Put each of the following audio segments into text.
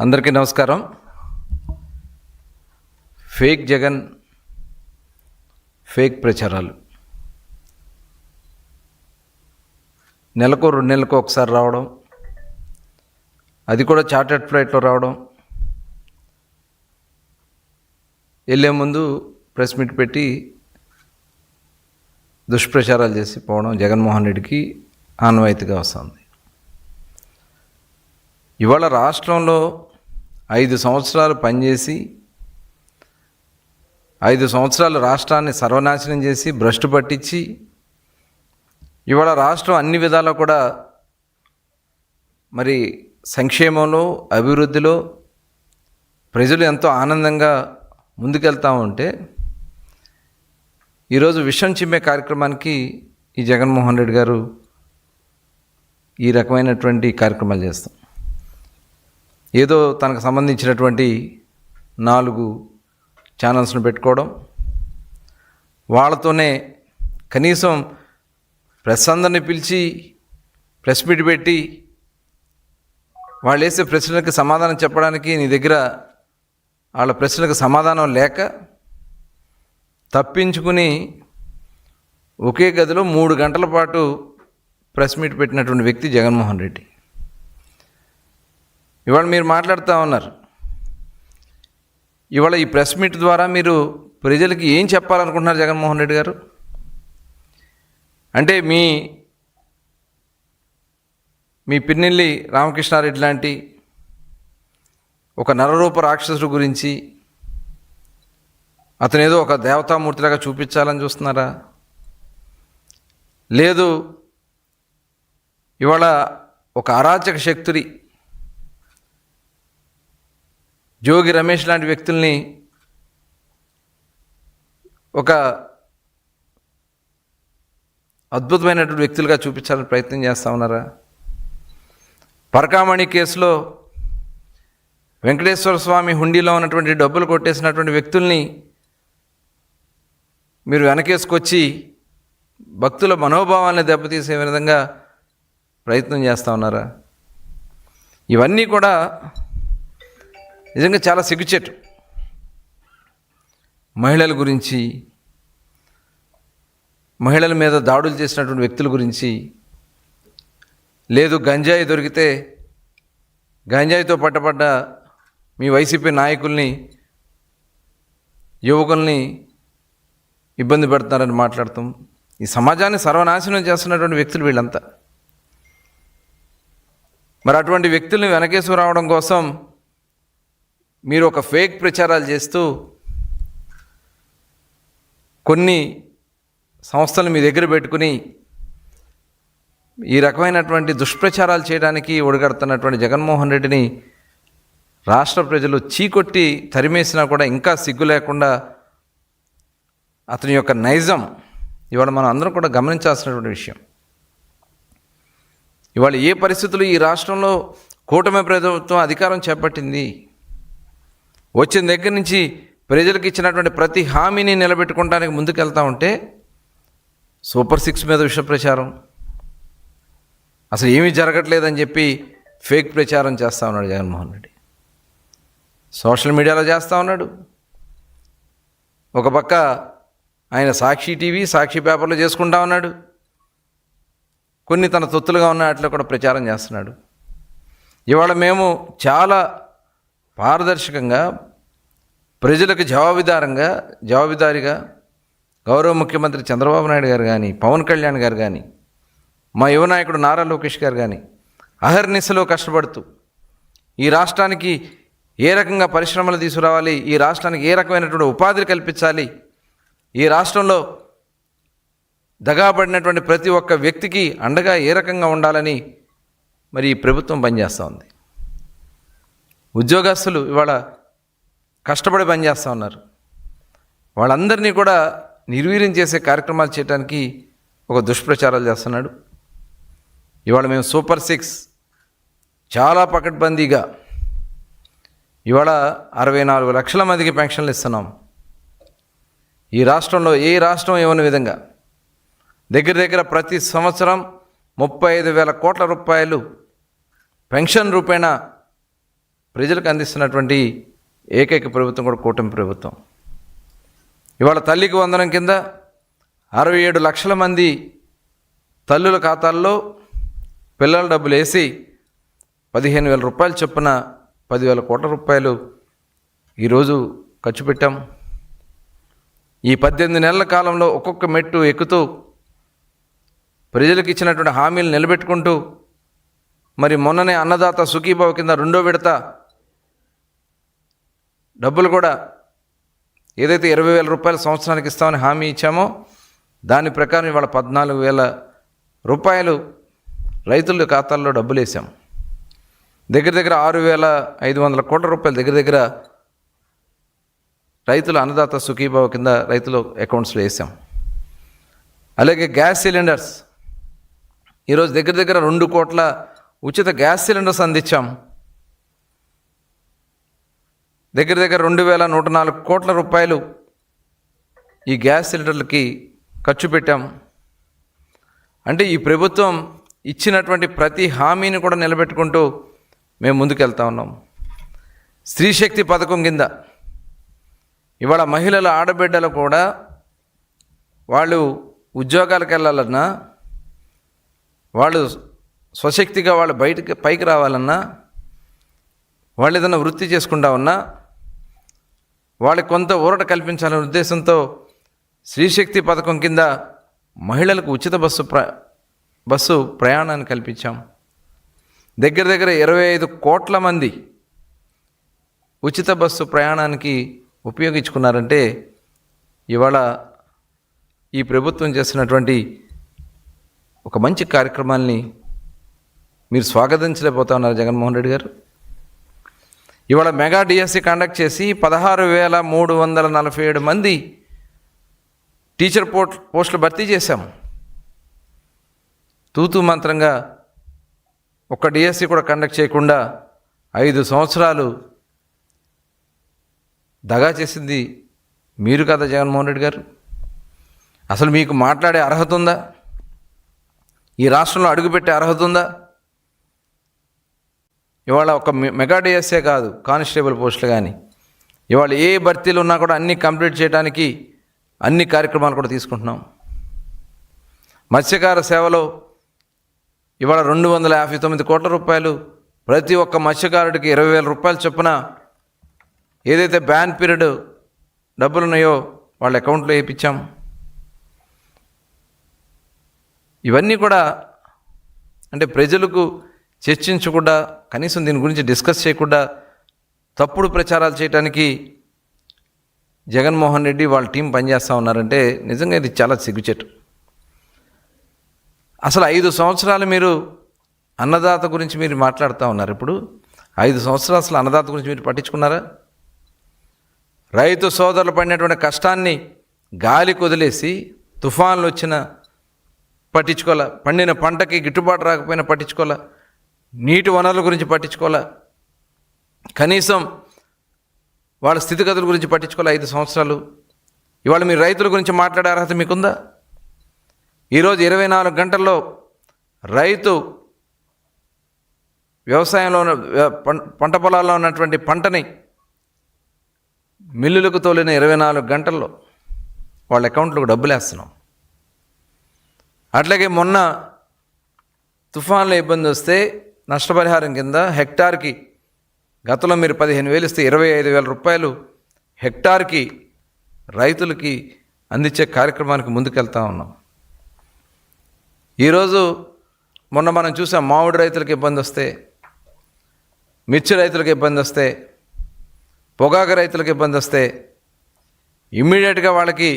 అందరికీ నమస్కారం. Fake Jagan fake ప్రచారాలు. నెలకు రెండు నెలలకు ఒకసారి రావడం అది కూడా చార్టెడ్ ఫ్లైట్లో రావడం వెళ్ళే ముందు ప్రెస్ మీట్ పెట్టి దుష్ప్రచారాలు చేసి పోవడం జగన్మోహన్ రెడ్డికి ఆన్వాయితీగా వస్తుంది. ఇవాళ రాష్ట్రంలో ఐదు సంవత్సరాలు పనిచేసి ఐదు సంవత్సరాలు రాష్ట్రాన్ని సర్వనాశనం చేసి భ్రష్టు పట్టించి ఇవాళ రాష్ట్రం అన్ని విధాలా కూడా మరి సంక్షేమంలో అభివృద్ధిలో ప్రజలు ఎంతో ఆనందంగా ముందుకెళ్తా ఉంటే ఈరోజు విషం చిమ్మే కార్యక్రమానికి ఈ జగన్మోహన్ రెడ్డి గారు ఈ రకమైనటువంటి కార్యక్రమాలు చేస్తాం ఏదో తనకు సంబంధించినటువంటి నాలుగు ఛానల్స్ను పెట్టుకోవడం వాళ్ళతోనే కనీసం ప్రెస్ అందరిని పిలిచి ప్రెస్ మీట్ పెట్టి వాళ్ళు వేసే ప్రశ్నలకు సమాధానం చెప్పడానికి నీ దగ్గర వాళ్ళ ప్రశ్నలకు సమాధానం లేక తప్పించుకుని ఒకే గదిలో మూడు గంటల పాటు ప్రెస్ మీట్ పెట్టినటువంటి వ్యక్తి జగన్మోహన్ రెడ్డి. ఇవాళ మీరు మాట్లాడుతూ ఉన్నారు. ఇవాళ ఈ ప్రెస్ మీట్ ద్వారా మీరు ప్రజలకి ఏం చెప్పాలనుకుంటున్నారు జగన్మోహన్ రెడ్డి గారు? అంటే మీ మీ పిన్నెల్లి రామకృష్ణారెడ్డి లాంటి ఒక నరరూప రాక్షసుడు గురించి అతను ఏదో ఒక దేవతామూర్తిలాగా చూపించాలని చూస్తున్నారా? లేదు ఇవాళ ఒక అరాచక శక్తుడి జోగి రమేష్ లాంటి వ్యక్తుల్ని ఒక అద్భుతమైనటువంటి వ్యక్తులుగా చూపించాలని ప్రయత్నం చేస్తూ ఉన్నారా? పరకామణి కేసులో వెంకటేశ్వర స్వామి హుండీలో ఉన్నటువంటి డబ్బులు కొట్టేసినటువంటి వ్యక్తుల్ని మీరు వెనకేసుకొచ్చి భక్తుల మనోభావాన్ని దెబ్బతీసే విధంగా ప్రయత్నం చేస్తూ ఉన్నారా? ఇవన్నీ కూడా నిజంగా చాలా సిగ్గుచేటు. మహిళల గురించి మహిళల మీద దాడులు చేసినటువంటి వ్యక్తుల గురించి లేదు గంజాయి దొరికితే గంజాయితో పట్టబడ్డ మీ వైసీపీ నాయకుల్ని యువకుల్ని ఇబ్బంది పెడుతున్నారని మాట్లాడతాం. ఈ సమాజాన్ని సర్వనాశనం చేస్తున్నటువంటి వ్యక్తులు వీళ్ళంతా. మరి అటువంటి వ్యక్తుల్ని వెనకేసు రావడం కోసం మీరు ఒక ఫేక్ ప్రచారాలు చేస్తూ కొన్ని సంస్థలు మీ దగ్గర పెట్టుకుని ఈ రకమైనటువంటి దుష్ప్రచారాలు చేయడానికి ఒడిగడుతున్నటువంటి జగన్మోహన్ రెడ్డిని రాష్ట్ర ప్రజలు చీకొట్టి తరిమేసినా కూడా ఇంకా సిగ్గు లేకుండా అతని యొక్క నైజం ఇవాళ మనం అందరం కూడా గమనించాల్సినటువంటి విషయం. ఇవాళ ఏ పరిస్థితులు ఈ రాష్ట్రంలో కూటమి ప్రభుత్వం అధికారం చేపట్టింది? వచ్చిన దగ్గర నుంచి ప్రజలకు ఇచ్చినటువంటి ప్రతి హామీని నిలబెట్టుకోవడానికి ముందుకెళ్తా ఉంటే సూపర్ సిక్స్ మీద విష ప్రచారం. అసలు ఏమీ జరగట్లేదని చెప్పి ఫేక్ ప్రచారం చేస్తూ ఉన్నాడు జగన్మోహన్ రెడ్డి. సోషల్ మీడియాలో చేస్తూ ఉన్నాడు. ఒక పక్క ఆయన సాక్షి టీవీ సాక్షి పేపర్లో చేసుకుంటా ఉన్నాడు. కొన్ని తన తొత్తులుగా ఉన్న వాటిలో కూడా ప్రచారం చేస్తున్నాడు. ఇవాళ మేము చాలా పారదర్శకంగా ప్రజలకు జవాబుదారంగా జవాబుదారిగా గౌరవ ముఖ్యమంత్రి చంద్రబాబు నాయుడు గారు కానీ పవన్ కళ్యాణ్ గారు కానీ మా యువ నాయకుడు నారా లోకేష్ గారు కానీ అహర్నిశలో కష్టపడుతూ ఈ రాష్ట్రానికి ఏ రకంగా పరిశ్రమలు తీసుకురావాలి ఈ రాష్ట్రానికి ఏ రకమైనటువంటి ఉపాధి కల్పించాలి ఈ రాష్ట్రంలో దగాబడినటువంటి ప్రతి ఒక్క వ్యక్తికి అండగా ఏ రకంగా ఉండాలని మరి ఈ ప్రభుత్వం పనిచేస్తూ ఉంది. ఉద్యోగస్తులు ఇవాళ కష్టపడి పనిచేస్తూ ఉన్నారు. వాళ్ళందరినీ కూడా నిర్వీర్యం చేసే కార్యక్రమాలు చేయడానికి ఒక దుష్ప్రచారాలు చేస్తున్నాడు. ఇవాళ మేము సూపర్ సిక్స్ చాలా పకడ్బందీగా ఇవాళ అరవై నాలుగు లక్షల మందికి పెన్షన్లు ఇస్తున్నాం. ఈ రాష్ట్రంలో ఏ రాష్ట్రం ఇవ్వని విధంగా దగ్గర దగ్గర ప్రతి సంవత్సరం ముప్పై ఐదు వేల కోట్ల రూపాయలు పెన్షన్ రూపేణా ప్రజలకు అందిస్తున్నటువంటి ఏకైక ప్రభుత్వం కూడా కూటమి ప్రభుత్వం. ఇవాళ తల్లికి వందనం కింద అరవై ఏడు లక్షల మంది తల్లుల ఖాతాల్లో పిల్లల డబ్బులు వేసి పదిహేను వేల రూపాయలు చొప్పున పదివేల కోట్ల రూపాయలు ఈరోజు ఖర్చు పెట్టాం. ఈ పద్దెనిమిది నెలల కాలంలో ఒక్కొక్క మెట్టు ఎక్కుతూ ప్రజలకు ఇచ్చినటువంటి హామీలు నిలబెట్టుకుంటూ మరి మొన్ననే అన్నదాత సుఖీభావ కింద రెండో విడత డబ్బులు కూడా ఏదైతే ఇరవై వేల రూపాయలు సంవత్సరానికి ఇస్తామని హామీ ఇచ్చామో దాని ప్రకారం ఇవాళ పద్నాలుగు వేల రూపాయలు రైతుల ఖాతాల్లో డబ్బులు వేసాం. దగ్గర దగ్గర ఆరు వేల ఐదు వందల కోట్ల రూపాయలు దగ్గర దగ్గర రైతుల అన్నదాత సుఖీభావ కింద రైతుల అకౌంట్స్లో వేసాం. అలాగే గ్యాస్ సిలిండర్స్. ఈరోజు దగ్గర దగ్గర రెండు కోట్ల ఉచిత గ్యాస్ సిలిండర్స్ అందించాం. దగ్గర దగ్గర రెండు వేల నూట నాలుగు కోట్ల రూపాయలు ఈ గ్యాస్ సిలిండర్లకి ఖర్చు పెట్టాం. అంటే ఈ ప్రభుత్వం ఇచ్చినటువంటి ప్రతి హామీని కూడా నిలబెట్టుకుంటూ మేము ముందుకెళ్తా ఉన్నాం. స్త్రీశక్తి పథకం కింద ఇవాళ మహిళల ఆడబిడ్డలు కూడా వాళ్ళు ఉద్యోగాలకు వెళ్ళాలన్నా వాళ్ళు స్వశక్తిగా వాళ్ళు బయటకి పైకి రావాలన్నా వాళ్ళు ఏదైనా వృత్తి చేసుకుంటా ఉన్నా వాళ్ళకి కొంత ఊరట కల్పించాలనే ఉద్దేశంతో శ్రీశక్తి పథకం కింద మహిళలకు ఉచిత బస్సు ప్ర బస్సు ప్రయాణాన్ని కల్పించాం. దగ్గర దగ్గర ఇరవై ఐదు కోట్ల మంది ఉచిత బస్సు ప్రయాణానికి ఉపయోగించుకున్నారంటే ఇవాళ ఈ ప్రభుత్వం చేస్తున్నటువంటి ఒక మంచి కార్యక్రమాల్ని మీరు స్వాగతించలేకపోతా ఉన్నారు జగన్మోహన్ రెడ్డి గారు. ఇవాళ మెగా డిఎస్సి కండక్ట్ చేసి పదహారు వేల మూడు వందల నలభై ఏడు మంది టీచర్ పోస్ట్ పోస్టులు భర్తీ చేశాం. తూతూ మంత్రంగా ఒక్క డిఎస్సి కూడా కండక్ట్ చేయకుండా ఐదు సంవత్సరాలు దగా చేసింది మీరు కదా జగన్మోహన్ రెడ్డి గారు? అసలు మీకు మాట్లాడే అర్హత ఉందా? ఈ రాష్ట్రంలో అడుగుపెట్టే అర్హత ఉందా? ఇవాళ ఒక మె- మెగా డిఎస్ఏ కాదు కానిస్టేబుల్ పోస్టులు కానీ ఇవాళ ఏ భర్తీలు ఉన్నా కూడా అన్నీ కంప్లీట్ చేయడానికి అన్ని కార్యక్రమాలు కూడా తీసుకుంటున్నాం. మత్స్యకార సేవలో ఇవాళ రెండు వందల యాభై తొమ్మిది కోట్ల రూపాయలు ప్రతి ఒక్క మత్స్యకారుడికి ఇరవై వేల రూపాయలు చొప్పున ఏదైతే బ్యాన్ పీరియడ్ డబ్బులు ఉన్నాయో వాళ్ళ అకౌంట్లో వేయించాం. ఇవన్నీ కూడా అంటే ప్రజలకు చర్చించకుండా కనీసం దీని గురించి డిస్కస్ చేయకుండా తప్పుడు ప్రచారాలు చేయడానికి జగన్మోహన్ రెడ్డి వాళ్ళ టీం పనిచేస్తూ ఉన్నారంటే నిజంగా ఇది చాలా సిగ్గుచెట్టు. అసలు ఐదు సంవత్సరాలు మీరు అన్నదాత గురించి మీరు మాట్లాడుతూ ఉన్నారు ఇప్పుడు. ఐదు సంవత్సరాలు అసలు అన్నదాత గురించి మీరు పట్టించుకున్నారా? రైతు సోదరులు పడినటువంటి కష్టాన్ని గాలి కొదిలేసి తుఫాన్లు వచ్చిన పట్టించుకోలే పండిన పంటకి గిట్టుబాటు రాకపోయినా పట్టించుకోలే. నీటి వనరుల గురించి పట్టించుకోలే కనీసం వాళ్ళ స్థితిగతుల గురించి పట్టించుకోలే ఐదు సంవత్సరాలు? ఇవాళ మీరు రైతుల గురించి మాట్లాడే అర్హత మీకుందా? ఈరోజు ఇరవై నాలుగు గంటల్లో రైతు వ్యవసాయంలో ఉన్న వ్య- పంట పొలాల్లో ఉన్నటువంటి పంటని మిల్లులకు తోలిన ఇరవై నాలుగు గంటల్లో వాళ్ళ అకౌంట్లకు డబ్బులు వేస్తున్నాం అట్లాగే మొన్న తుఫాన్ల ఇబ్బంది వస్తే నష్టపరిహారం కింద హెక్టార్కి గతంలో మీరు పదిహేను వేలు ఇస్తే ఇరవై ఐదు వేల రూపాయలు హెక్టార్కి రైతులకి అందించే కార్యక్రమానికి ముందుకెళ్తా ఉన్నాం. ఈరోజు మొన్న మనం చూసాం మామిడి రైతులకు ఇబ్బంది వస్తే మిర్చి రైతులకు ఇబ్బంది వస్తే పొగాకు రైతులకు ఇబ్బంది వస్తే ఇమ్మీడియట్గా వాళ్ళకి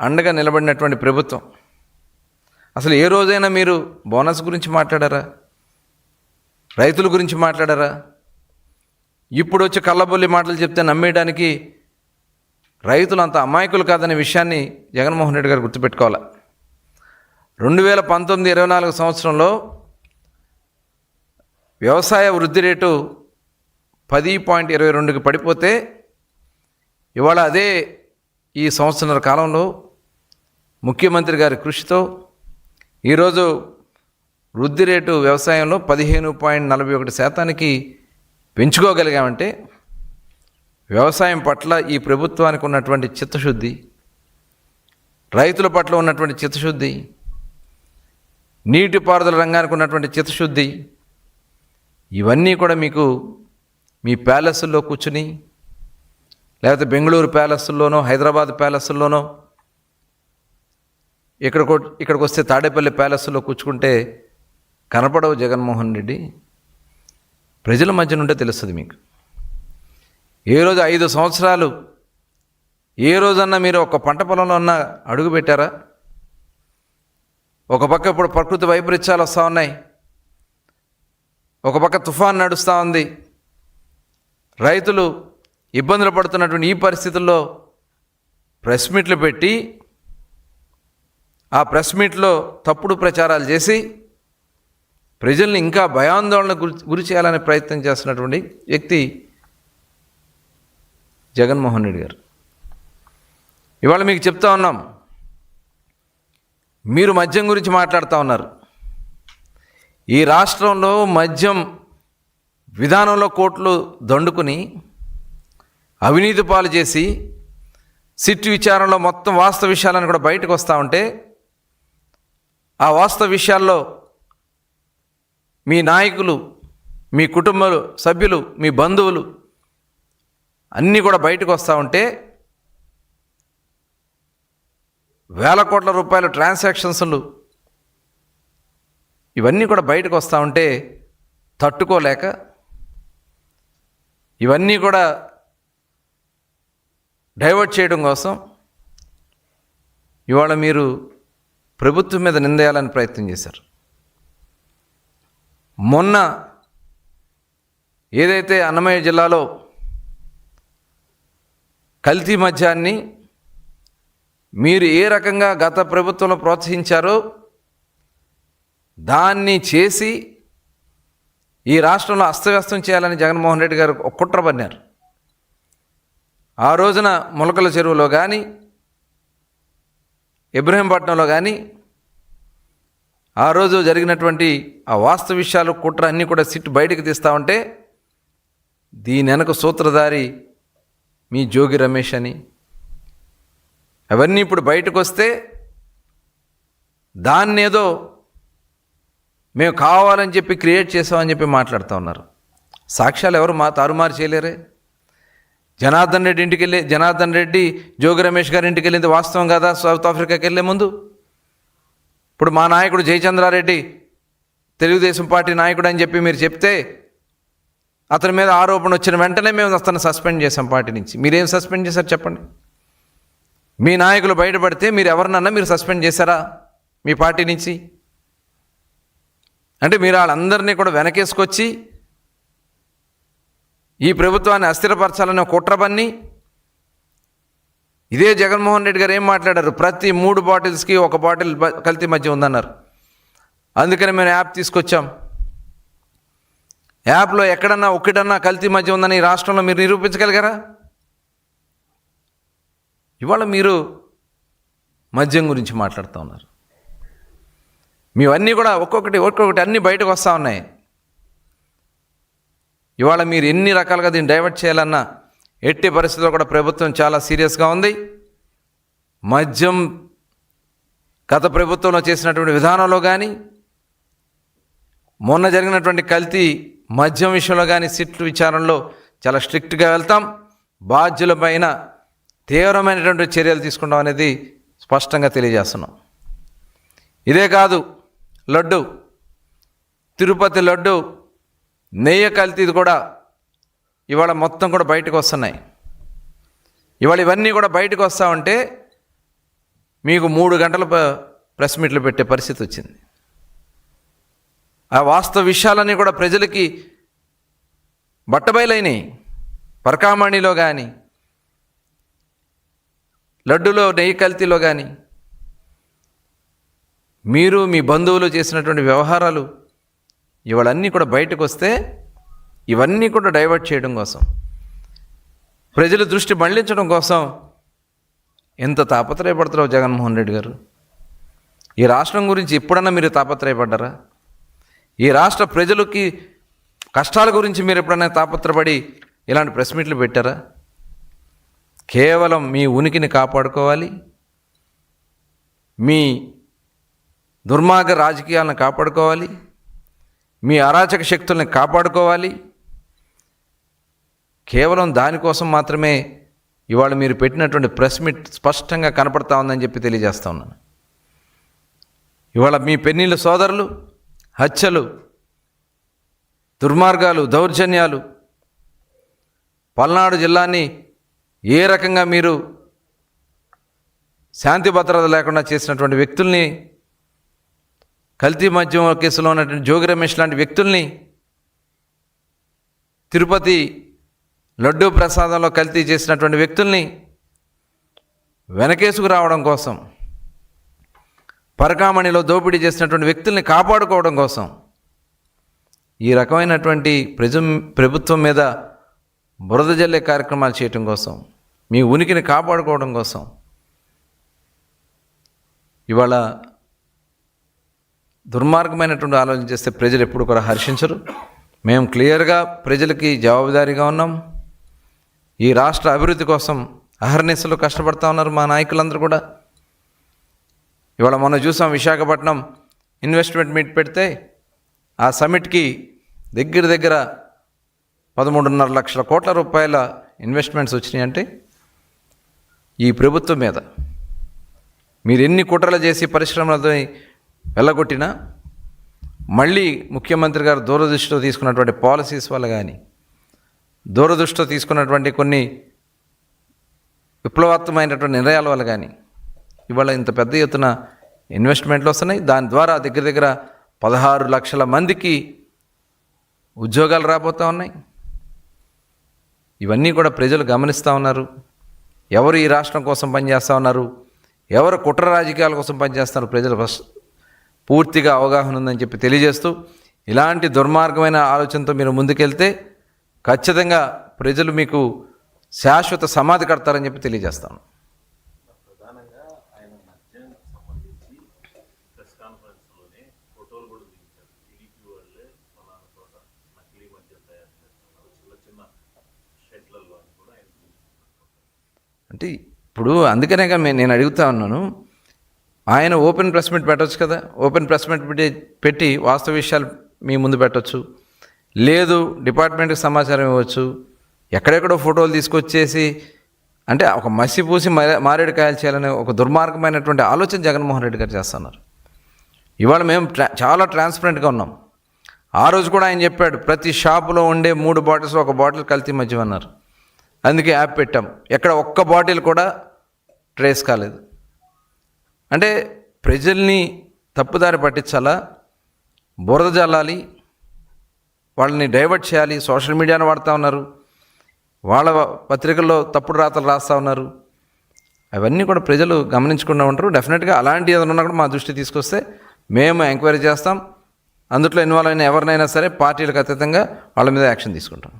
అండగా నిలబడినటువంటి ప్రభుత్వం అసలు ఏ రోజైనా మీరు బోనస్ గురించి మాట్లాడారా? రైతుల గురించి మాట్లాడారా? ఇప్పుడు వచ్చి కళ్ళబొల్లి మాటలు చెప్తే నమ్మేయడానికి రైతులు అంత అమాయకులు కాదనే విషయాన్ని జగన్మోహన్ రెడ్డి గారు గుర్తుపెట్టుకోవాలి? రెండు వేల పంతొమ్మిది ఇరవై నాలుగు సంవత్సరంలో వ్యవసాయ వృద్ధి రేటు పది పాయింట్ ఇరవై రెండుకి పడిపోతే ఇవాళ అదే ఈ సంవత్సరాల కాలంలో ముఖ్యమంత్రి గారి కృషితో ఈరోజు వృద్ధి రేటు వ్యవసాయంలో పదిహేను పాయింట్ నలభై ఒకటి శాతానికి పెంచుకోగలిగామంటే వ్యవసాయం పట్ల ఈ ప్రభుత్వానికి ఉన్నటువంటి చిత్తశుద్ధి రైతుల పట్ల ఉన్నటువంటి చిత్తశుద్ధి నీటిపారుదల రంగానికి ఉన్నటువంటి చిత్తశుద్ధి ఇవన్నీ కూడా మీకు మీ ప్యాలెస్ల్లో కూర్చుని లేకపోతే బెంగళూరు ప్యాలెస్ల్లోనో హైదరాబాద్ ప్యాలెస్ల్లోనో ఇక్కడ ఇక్కడికి వస్తే తాడేపల్లి ప్యాలెస్లో కూర్చుకుంటే కనపడవు జగన్మోహన్ రెడ్డి. ప్రజల మధ్య నుండే తెలుస్తుంది మీకు. ఏ రోజు ఐదు సంవత్సరాలు ఏ రోజన్నా మీరు ఒక పంట పొలంలో ఉన్న అడుగు పెట్టారా? ఒక పక్క ఇప్పుడు ప్రకృతి వైపరీత్యాలు వస్తూ ఉన్నాయి. ఒక పక్క తుఫాన్ నడుస్తూ ఉంది. రైతులు ఇబ్బందులు పడుతున్నటువంటి ఈ పరిస్థితుల్లో ప్రెస్ మీట్లు పెట్టి ఆ ప్రెస్ మీట్లో తప్పుడు ప్రచారాలు చేసి ప్రజల్ని ఇంకా భయాందోళన గురి గురి చేయాలనే ప్రయత్నం చేస్తున్నటువంటి వ్యక్తి జగన్మోహన్ రెడ్డి గారు. ఇవాళ మీకు చెప్తా ఉన్నాం. మీరు మద్యం గురించి మాట్లాడుతూ ఉన్నారు. ఈ రాష్ట్రంలో మద్యం విధానంలో కోట్లు దండుకుని అవినీతి పాలు చేసి సిట్ విచారణలో మొత్తం వాస్తవ విషయాలను కూడా బయటకు వస్తూ ఉంటే ఆ వాస్తవ విషయాల్లో మీ నాయకులు మీ కుటుంబ సభ్యులు మీ బంధువులు అన్నీ కూడా బయటకు వస్తూ ఉంటే వేల కోట్ల రూపాయల ట్రాన్సాక్షన్స్లు ఇవన్నీ కూడా బయటకు వస్తూ ఉంటే తట్టుకోలేక ఇవన్నీ కూడా డైవర్ట్ చేయడం కోసం ఇవాళ మీరు ప్రభుత్వం మీద నిందేయాలని ప్రయత్నం చేశారు. మొన్న ఏదైతే అన్నమయ్య జిల్లాలో కల్తీ మద్యాన్ని మీరు ఏ రకంగా గత ప్రభుత్వంలో ప్రోత్సహించారో దాన్ని చేసి ఈ రాష్ట్రంలో అస్తవ్యస్తం చేయాలని జగన్మోహన్ రెడ్డి గారు ఒక కుట్ర పన్నారు ఆ రోజున మొలకల చెరువులో కానీ ఇబ్రహీంపట్నంలో కానీ ఆ రోజు జరిగినటువంటి ఆ వాస్తవ విషయాలు కుట్ర అన్నీ కూడా సిట్ బయటకు తీస్తూ ఉంటే దీని వెనక సూత్రధారి మీ జోగి రమేష్ అని. అవన్నీ ఇప్పుడు బయటకు వస్తే దాన్నేదో మేము కావాలని చెప్పి క్రియేట్ చేసామని చెప్పి మాట్లాడుతూ ఉన్నారు. సాక్ష్యాలు ఎవరు మా తారుమారు చేయలేరే? జనార్దన్ రెడ్డి ఇంటికి వెళ్ళి జనార్దన్ రెడ్డి జోగి రమేష్ గారి ఇంటికి వెళ్ళింది వాస్తవం కదా సౌత్ ఆఫ్రికాకి వెళ్ళే ముందు? ఇప్పుడు మా నాయకుడు జయచంద్రారెడ్డి తెలుగుదేశం పార్టీ నాయకుడు అని చెప్పి మీరు చెప్తే అతని మీద ఆరోపణ వచ్చిన వెంటనే మేము అతను సస్పెండ్ చేసాం పార్టీ నుంచి. మీరేం సస్పెండ్ చేశారు చెప్పండి. మీ నాయకులు బయటపడితే మీరు ఎవరినన్నా మీరు సస్పెండ్ చేశారా మీ పార్టీ నుంచి? అంటే మీరు వాళ్ళందరినీ కూడా వెనకేసుకొచ్చి ఈ ప్రభుత్వాన్ని అస్థిరపరచాలని కుట్రబన్ని ఇదే జగన్మోహన్ రెడ్డి గారు ఏం మాట్లాడారు? ప్రతి మూడు బాటిల్స్కి ఒక బాటిల్ కల్తీ మధ్య ఉందన్నారు. అందుకని మేము యాప్ తీసుకొచ్చాం. యాప్లో ఎక్కడన్నా ఒక్కడన్నా కల్తీ మధ్య ఉందని ఈ రాష్ట్రంలో మీరు నిరూపించగలిగారా? ఇవాళ మీరు మద్యం గురించి మాట్లాడుతూ ఉన్నారు. మీవన్నీ కూడా ఒక్కొక్కటి ఒక్కొక్కటి అన్నీ బయటకు వస్తూ ఉన్నాయి. ఇవాళ మీరు ఎన్ని రకాలుగా దీన్ని డైవర్ట్ చేయాలన్నా ఎట్టి పరిస్థితుల్లో కూడా ప్రభుత్వం చాలా సీరియస్గా ఉంది. మద్యం గత ప్రభుత్వంలో చేసినటువంటి విధానంలో కానీ మొన్న జరిగినటువంటి కల్తీ మద్యం విషయంలో కానీ సిట్లు విచారణలో చాలా స్ట్రిక్ట్గా వెళ్తాం. బాధ్యులపైన తీవ్రమైనటువంటి చర్యలు తీసుకుంటాం అనేది స్పష్టంగా తెలియజేస్తున్నాం. ఇదే కాదు లడ్డు తిరుపతి లడ్డు నెయ్య కల్తీది కూడా ఇవాళ మొత్తం కూడా బయటకు వస్తున్నాయి. ఇవాళ ఇవన్నీ కూడా బయటకు వస్తూ ఉంటే మీకు మూడు గంటల ప్రెస్ మీట్లు పెట్టే పరిస్థితి వచ్చింది. ఆ వాస్తవ విషయాలన్నీ కూడా ప్రజలకి బట్టబయలైనాయి. పరకామణిలో కానీ లడ్డులో నెయ్యి కల్తీలో కానీ మీరు మీ బంధువులు చేసినటువంటి వ్యవహారాలు ఇవాళన్నీ కూడా బయటకు వస్తే ఇవన్నీ కూడా డైవర్ట్ చేయడం కోసం. ప్రజల దృష్టి మళ్ళించడం కోసం ఎంత తాపత్రయపడుతున్నావు జగన్మోహన్ రెడ్డి గారు. ఈ రాష్ట్రం గురించి ఎప్పుడన్నా మీరు తాపత్రయపడ్డారా? ఈ రాష్ట్ర ప్రజలకి కష్టాల గురించి మీరు ఎప్పుడైనా తాపత్రపడి ఇలాంటి ప్రెస్ మీట్లు పెట్టారా? కేవలం మీ ఉనికిని కాపాడుకోవాలి. మీ దుర్మార్గ రాజకీయాలను కాపాడుకోవాలి. మీ అరాచక శక్తుల్ని కాపాడుకోవాలి. కేవలం దానికోసం మాత్రమే ఇవాళ మీరు పెట్టినటువంటి ప్రెస్ మీట్ స్పష్టంగా కనపడతా ఉందని చెప్పి తెలియజేస్తా ఉన్నాను. ఇవాళ మీ పెన్నీళ్ళ సోదరులు హత్యలు దుర్మార్గాలు దౌర్జన్యాలు పల్నాడు జిల్లాని ఏ రకంగా మీరు శాంతి భద్రత లేకుండా చేసినటువంటి వ్యక్తుల్ని కల్తీ మద్యం కేసులో ఉన్నటువంటి జోగి రమేష్ లాంటి వ్యక్తుల్ని తిరుపతి లడ్డూ ప్రసాదంలో కల్తీ చేసినటువంటి వ్యక్తుల్ని వెనకేసుకు రావడం కోసం పరకామణిలో దోపిడీ చేసినటువంటి వ్యక్తుల్ని కాపాడుకోవడం కోసం ఈ రకమైనటువంటి ప్రజం ప్రభుత్వం మీద బురద జల్లే కార్యక్రమాలు చేయటం కోసం మీ ఉనికిని కాపాడుకోవడం కోసం ఇవాళ దుర్మార్గమైనటువంటి ఆలోచన చేస్తే ప్రజలు ఎప్పుడు కూడా హర్షించరు. మేము క్లియర్గా ప్రజలకి జవాబుదారీగా ఉన్నాం. ఈ రాష్ట్ర అభివృద్ధి కోసం అహర్నిశలు కష్టపడతా ఉన్నారు మా నాయకులందరూ కూడా. ఇవాళ మనం చూసాం విశాఖపట్నం ఇన్వెస్ట్మెంట్ మీట్ పెడితే ఆ సమిట్కి దగ్గర దగ్గర పదమూడున్నర లక్షల కోట్ల రూపాయల ఇన్వెస్ట్మెంట్స్ వచ్చినాయంటే ఈ ప్రభుత్వం మీద. మీరు ఎన్ని కుట్రలు చేసి పరిశ్రమలతో వెళ్ళగొట్టినా మళ్ళీ ముఖ్యమంత్రి గారు దూరదృష్టితో తీసుకున్నటువంటి పాలసీస్ వల్ల కానీ దూరదృష్టితో తీసుకున్నటువంటి కొన్ని విప్లవాత్మకమైనటువంటి నిర్ణయాల వల్ల కానీ ఇవాళ ఇంత పెద్ద ఎత్తున ఇన్వెస్ట్మెంట్లు వస్తున్నాయి. దాని ద్వారా దగ్గర దగ్గర పదహారు లక్షల మందికి ఉద్యోగాలు రాబోతూ ఉన్నాయి. ఇవన్నీ కూడా ప్రజలు గమనిస్తూ ఉన్నారు. ఎవరు ఈ రాష్ట్రం కోసం పనిచేస్తూ ఉన్నారు? ఎవరు కుట్ర రాజకీయాల కోసం పనిచేస్తున్నారు? ప్రజలు పూర్తిగా అవగాహన ఉందని చెప్పి తెలియజేస్తూ ఇలాంటి దుర్మార్గమైన ఆలోచనతో మీరు ముందుకెళ్తే ఖచ్చితంగా ప్రజలు మీకు శాశ్వత సమాధి కడతారని చెప్పి తెలియజేస్తాను. అంటే ఇప్పుడు అందుకనే కదా మే- నేను అడుగుతా ఉన్నాను. ఆయన ఓపెన్ ప్రెస్ మీట్ పెట్టొచ్చు కదా? ఓపెన్ ప్రెస్ మీట్ పెట్టి పెట్టి వాస్తవ విషయాలు మీ ముందు పెట్టచ్చు. లేదు డిపార్ట్మెంట్కి సమాచారం ఇవ్వచ్చు. ఎక్కడెక్కడో ఫోటోలు తీసుకొచ్చేసి అంటే ఒక మసి పూసి మారేడు కాయలు చేయాలనే ఒక దుర్మార్గమైనటువంటి ఆలోచన జగన్మోహన్ రెడ్డి గారు చేస్తున్నారు. ఇవాళ మేము ట్రా- చాలా ట్రాన్స్పరెంట్గా ఉన్నాం. ఆ రోజు కూడా ఆయన చెప్పాడు ప్రతి షాపులో ఉండే మూడు బాటిల్స్ ఒక బాటిల్ కల్తీ మధ్య అన్నారు. అందుకే యాప్ పెట్టాం. ఎక్కడ ఒక్క బాటిల్ కూడా ట్రేస్ కాలేదు. అంటే ప్రజల్ని తప్పుదారి పట్టించాలా? బురద జల్లాలి వాళ్ళని డైవర్ట్ చేయాలి సోషల్ మీడియాను వాడుతూ ఉన్నారు వాళ్ళ పత్రికల్లో తప్పుడు రాతలు రాస్తూ ఉన్నారు. అవన్నీ కూడా ప్రజలు గమనించకుండా ఉంటారు. డెఫినెట్గా అలాంటి ఏదైనా ఉన్నా కూడా మా దృష్టి తీసుకొస్తే మేము ఎంక్వైరీ చేస్తాం. అందులో ఇన్వాల్వ్ అయిన ఎవరినైనా సరే పార్టీలకు అతీతంగా వాళ్ళ మీద యాక్షన్ తీసుకుంటాం.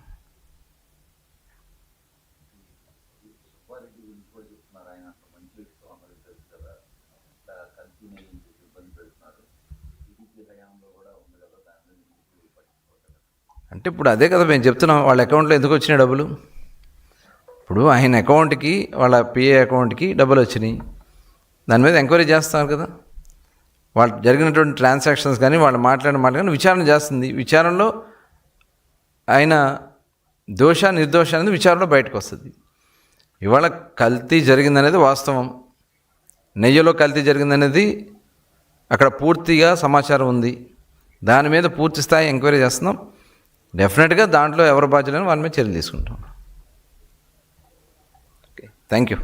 అంటే ఇప్పుడు అదే కదా మేము చెప్తున్నాం వాళ్ళ అకౌంట్లో ఎందుకు వచ్చినాయి డబ్బులు? ఇప్పుడు ఆయన అకౌంట్కి వాళ్ళ పిఏ అకౌంట్కి డబ్బులు వచ్చినాయి. దాని మీద ఎంక్వైరీ చేస్తున్నారు కదా. వాళ్ళు జరిగినటువంటి ట్రాన్సాక్షన్స్ కానీ వాళ్ళు మాట్లాడిన మాట కానీ విచారణ చేస్తుంది. విచారణలో ఆయన దోష నిర్దోష అనేది విచారణలో బయటకు వస్తుంది. ఇవాళ కల్తీ జరిగిందనేది వాస్తవం. నెయ్యిలో కల్తీ జరిగిందనేది అక్కడ పూర్తిగా సమాచారం ఉంది. దాని మీద పూర్తి స్థాయి ఎంక్వైరీ చేస్తున్నాం. డెఫినెట్గా దాంట్లో ఎవరు బాధ్యులని వాళ్ళ మీద చర్యలు తీసుకుంటాం. Okay thank you